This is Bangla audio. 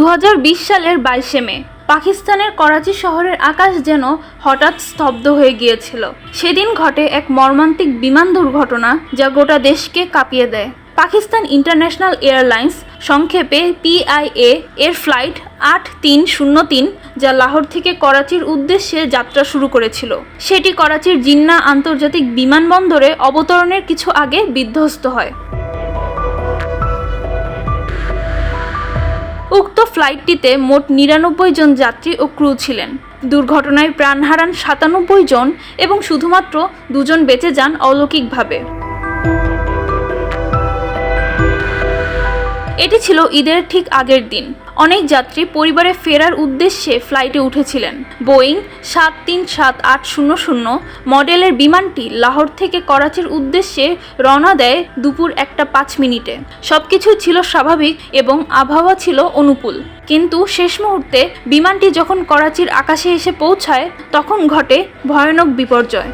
দু হাজার বিশ সালের বাইশে মে, পাকিস্তানের করাচি শহরের আকাশ যেন হঠাৎ স্তব্ধ হয়ে গিয়েছিল। সেদিন ঘটে এক মর্মান্তিক বিমান দুর্ঘটনা যা গোটা দেশকে কাঁপিয়ে দেয়। পাকিস্তান ইন্টারন্যাশনাল এয়ারলাইন্স সংক্ষেপে পিআইএ এর ফ্লাইট আট তিন শূন্য তিন, যা লাহোর থেকে করাচির উদ্দেশ্যে যাত্রা শুরু করেছিল। সেটি করাচির জিন্না আন্তর্জাতিক বিমানবন্দরে অবতরণের কিছু আগে বিধ্বস্ত হয়। উক্ত ফ্লাইটটিতে মোট নিরানব্বই জন যাত্রী ও ক্রু ছিলেন। দুর্ঘটনায় প্রাণ হারান সাতানব্বই জন এবং শুধুমাত্র দুজন বেঁচে যান অলৌকিকভাবে। এটি ছিল ঈদের ঠিক আগের দিন। অনেক যাত্রী পরিবারে ফেরার উদ্দেশ্যে ফ্লাইটে উঠেছিলেন। বোয়িং সাত তিন সাত আট শূন্য শূন্য মডেলের বিমানটি লাহোর থেকে করাচির উদ্দেশ্যে রওনা দেয় দুপুর একটা পাঁচ মিনিটে। সব কিছুই ছিল স্বাভাবিক এবং আবহাওয়া ছিল অনুকূল। কিন্তু শেষ মুহূর্তে বিমানটি যখন করাচির আকাশে এসে পৌঁছায়, তখন ঘটে ভয়ানক বিপর্যয়।